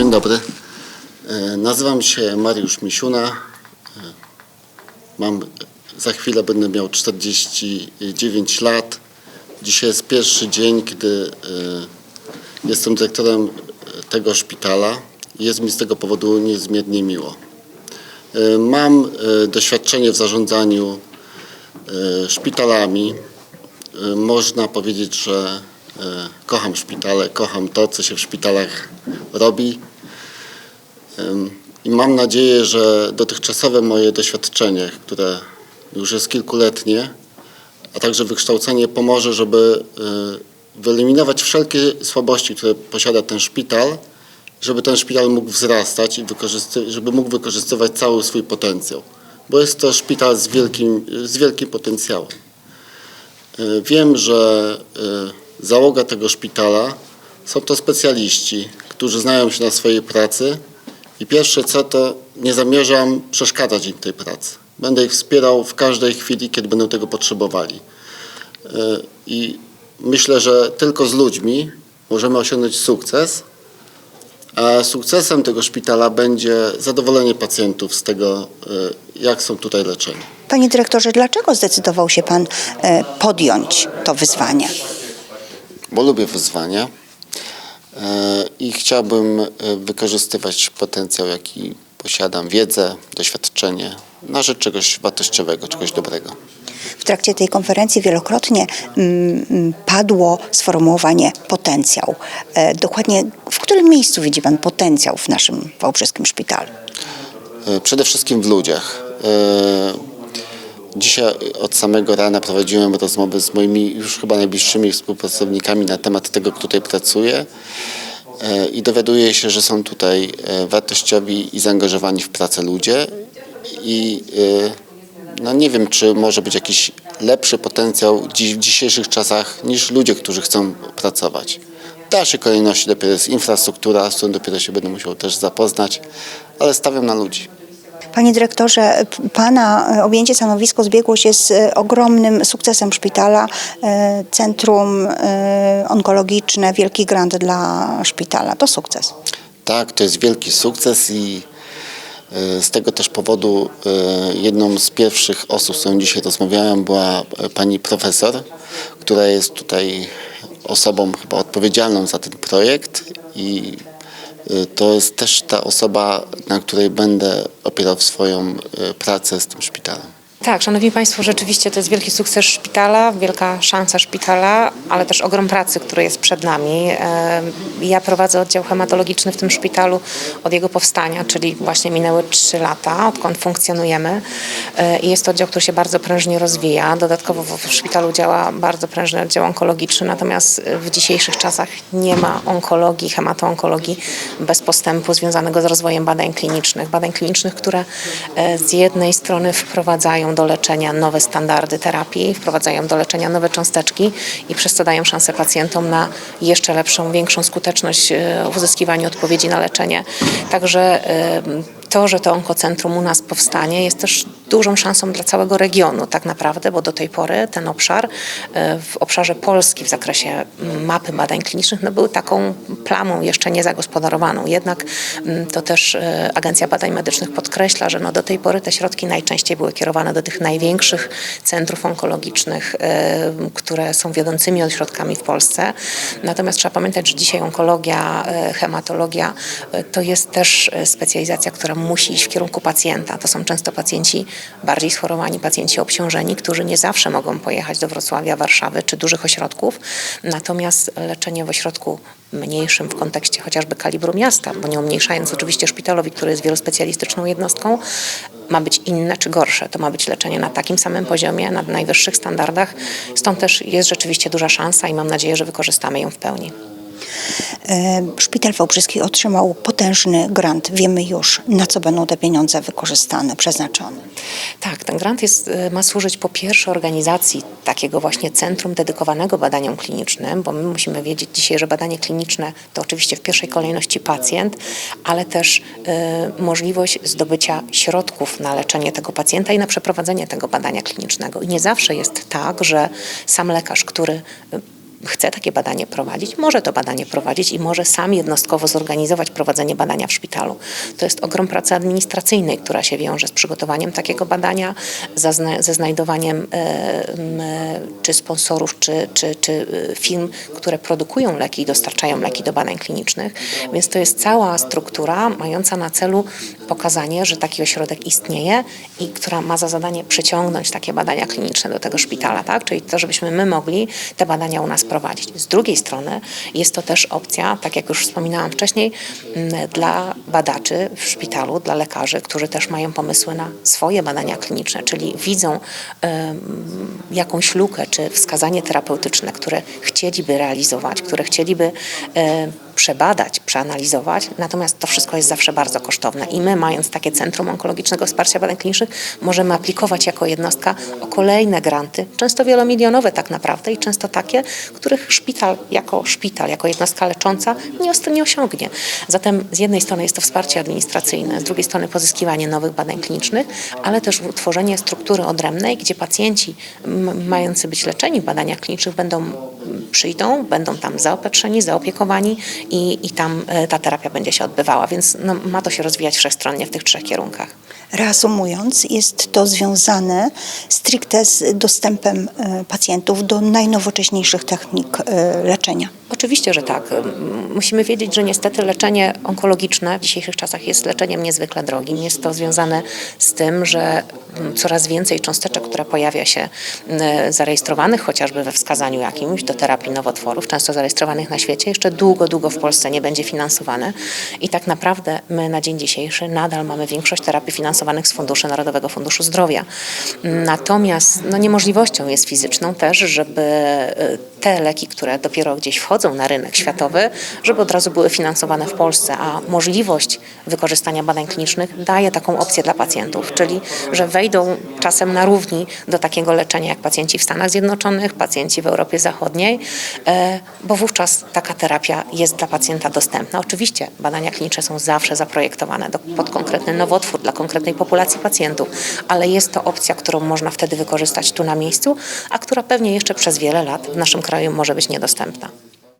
Dzień dobry. E, Nazywam się Mariusz Misiuna. E, Mam, za chwilę będę miał 49 lat. Dzisiaj jest pierwszy dzień, kiedy e, jestem dyrektorem tego szpitala. Jest mi z tego powodu niezmiernie miło. Mam doświadczenie w zarządzaniu szpitalami. Można powiedzieć, że kocham szpitale, kocham to, co się w szpitalach robi. I mam nadzieję, że dotychczasowe moje doświadczenie, które już jest kilkuletnie, a także wykształcenie pomoże, żeby e, wyeliminować wszelkie słabości, które posiada ten szpital, żeby ten szpital mógł wzrastać i żeby mógł wykorzystywać cały swój potencjał. Bo jest to szpital z wielkim, z wielkim potencjałem. E, Wiem, że e, załoga tego szpitala są to specjaliści, którzy znają się na swojej pracy i pierwsze co to nie zamierzam przeszkadzać im tej pracy. Będę ich wspierał w każdej chwili, kiedy będą tego potrzebowali. E, I myślę, że tylko z ludźmi możemy osiągnąć sukces, a sukcesem tego szpitala będzie zadowolenie pacjentów z tego, e, jak są tutaj leczeni. Panie dyrektorze, dlaczego zdecydował się Pan e, podjąć to wyzwanie? bo lubię wyzwania i chciałbym e, wykorzystywać potencjał, jaki posiadam, wiedzę, doświadczenie na rzecz czegoś wartościowego, czegoś dobrego. W trakcie tej konferencji wielokrotnie mm, mm, padło sformułowanie potencjał. E, Dokładnie w którym miejscu widzi Pan potencjał w naszym wałbrzyskim szpitalu? E, Przede wszystkim w ludziach. Dzisiaj od samego rana prowadziłem rozmowy z moimi już chyba najbliższymi współpracownikami na temat tego, kto tutaj pracuje e, i dowiaduję się, że są tutaj e, wartościowi i zaangażowani w pracę ludzie i e, no nie wiem, czy może być jakiś lepszy potencjał w dzisiejszych czasach niż ludzie, którzy chcą pracować. W dalszej kolejności dopiero jest infrastruktura, z którą dopiero się będę musiał też zapoznać, ale stawiam na ludzi. Panie dyrektorze, Pana e, objęcie stanowisko zbiegło się z e, ogromnym sukcesem szpitala. E, Centrum onkologiczne, wielki grant dla szpitala. To sukces. Tak, to jest wielki sukces i z tego też powodu jedną z pierwszych osób, z którą dzisiaj rozmawiałem, była pani profesor, która jest tutaj osobą chyba odpowiedzialną za ten projekt i to jest też ta osoba, na której będę opierał swoją e, pracę z tym szpitalem. Tak, szanowni państwo, rzeczywiście to jest wielki sukces szpitala, wielka szansa szpitala, ale też ogrom pracy, który jest przed nami. E, Ja prowadzę oddział hematologiczny w tym szpitalu od jego powstania, czyli właśnie minęły trzy lata, odkąd funkcjonujemy. E, I jest to oddział, który się bardzo prężnie rozwija. Dodatkowo w szpitalu działa bardzo prężny oddział onkologiczny, natomiast w dzisiejszych czasach nie ma onkologii, hematoonkologii bez postępu związanego z rozwojem badań klinicznych. Badań klinicznych, które e, z jednej strony wprowadzają do leczenia nowe standardy terapii, wprowadzają do leczenia nowe cząsteczki i przez co dają szansę pacjentom na jeszcze lepszą, większą skuteczność e, w uzyskiwaniu odpowiedzi na leczenie. Także e, to, że to onkocentrum u nas powstanie, jest też dużą szansą dla całego regionu, tak naprawdę, bo do tej pory ten obszar e, w obszarze Polski w zakresie mm, mapy badań klinicznych no, był taką plamą jeszcze niezagospodarowaną. Jednak mm, to też e, Agencja Badań Medycznych podkreśla, że no, do tej pory te środki najczęściej były kierowane do tych największych centrów onkologicznych, e, które są wiodącymi ośrodkami w Polsce. Natomiast trzeba pamiętać, że dzisiaj onkologia, hematologia to jest też specjalizacja, która musi iść w kierunku pacjenta. To są często pacjenci bardziej schorowani, pacjenci obciążeni, którzy nie zawsze mogą pojechać do Wrocławia, Warszawy czy dużych ośrodków. Natomiast leczenie w ośrodku mniejszym w kontekście chociażby kalibru miasta, bo nie umniejszając oczywiście szpitalowi, który jest wielospecjalistyczną jednostką, ma być inne czy gorsze. To ma być leczenie na takim samym poziomie, na najwyższych standardach. Stąd też jest rzeczywiście duża szansa i mam nadzieję, że wykorzystamy ją w pełni. E, Szpital Wałbrzyski otrzymał potężny grant. Wiemy już, na co będą te pieniądze wykorzystane, przeznaczone. Tak, ten grant jest, y, ma służyć po pierwsze organizacji takiego właśnie centrum dedykowanego badaniom klinicznym, bo my musimy wiedzieć dzisiaj, że badanie kliniczne to oczywiście w pierwszej kolejności pacjent, ale też y, możliwość zdobycia środków na leczenie tego pacjenta i na przeprowadzenie tego badania klinicznego. I nie zawsze jest tak, że sam lekarz, który chce takie badanie prowadzić, może to badanie prowadzić i może sam jednostkowo zorganizować prowadzenie badania w szpitalu. To jest ogrom pracy administracyjnej, która się wiąże z przygotowaniem takiego badania, ze znajdowaniem e, m, czy sponsorów, czy, czy, czy e, firm, które produkują leki i dostarczają leki do badań klinicznych. Więc to jest cała struktura mająca na celu pokazanie, że taki ośrodek istnieje i która ma za zadanie przyciągnąć takie badania kliniczne do tego szpitala, tak? Czyli to, żebyśmy my mogli te badania u nas Z drugiej strony jest to też opcja, tak jak już wspominałam wcześniej, m, dla badaczy w szpitalu, dla lekarzy, którzy też mają pomysły na swoje badania kliniczne, czyli widzą jakąś lukę czy wskazanie terapeutyczne, które chcieliby realizować, które chcieliby przebadać, przeanalizować, natomiast to wszystko jest zawsze bardzo kosztowne i my mając takie Centrum Onkologicznego Wsparcia Badań Klinicznych możemy aplikować jako jednostka o kolejne granty, często wielomilionowe tak naprawdę i często takie, których szpital jako szpital, jako jednostka lecząca nie, nie osiągnie. Zatem z jednej strony jest to wsparcie administracyjne, z drugiej strony pozyskiwanie nowych badań klinicznych, ale też utworzenie struktury odrębnej, gdzie pacjenci mający być leczeni w badaniach klinicznych będą przyjdą, będą tam zaopatrzeni, zaopiekowani i, i tam e, ta terapia będzie się odbywała, więc no, ma to się rozwijać wszechstronnie w tych trzech kierunkach. Reasumując, jest to związane stricte z dostępem e, pacjentów do najnowocześniejszych technik e, leczenia. Oczywiście, że tak. Musimy wiedzieć, że niestety leczenie onkologiczne w dzisiejszych czasach jest leczeniem niezwykle drogim. Jest to związane z tym, że m, coraz więcej cząsteczek, które pojawia się m, zarejestrowanych chociażby we wskazaniu jakimś do terapii nowotworów, często zarejestrowanych na świecie, jeszcze długo, długo w Polsce nie będzie finansowane. I tak naprawdę my na dzień dzisiejszy nadal mamy większość terapii finansowanych z Funduszy Narodowego Funduszu Zdrowia. Natomiast no, niemożliwością jest fizyczną też, żeby y, te leki, które dopiero gdzieś wchodzą na rynek światowy, żeby od razu były finansowane w Polsce, a możliwość wykorzystania badań klinicznych daje taką opcję dla pacjentów, czyli że wejdą czasem na równi do takiego leczenia jak pacjenci w Stanach Zjednoczonych, pacjenci w Europie Zachodniej, e, bo wówczas taka terapia jest dla pacjenta dostępna. Oczywiście badania kliniczne są zawsze zaprojektowane do, pod konkretny nowotwór dla konkretnej populacji pacjentów, ale jest to opcja, którą można wtedy wykorzystać tu na miejscu, a która pewnie jeszcze przez wiele lat w naszym kraju może być niedostępna.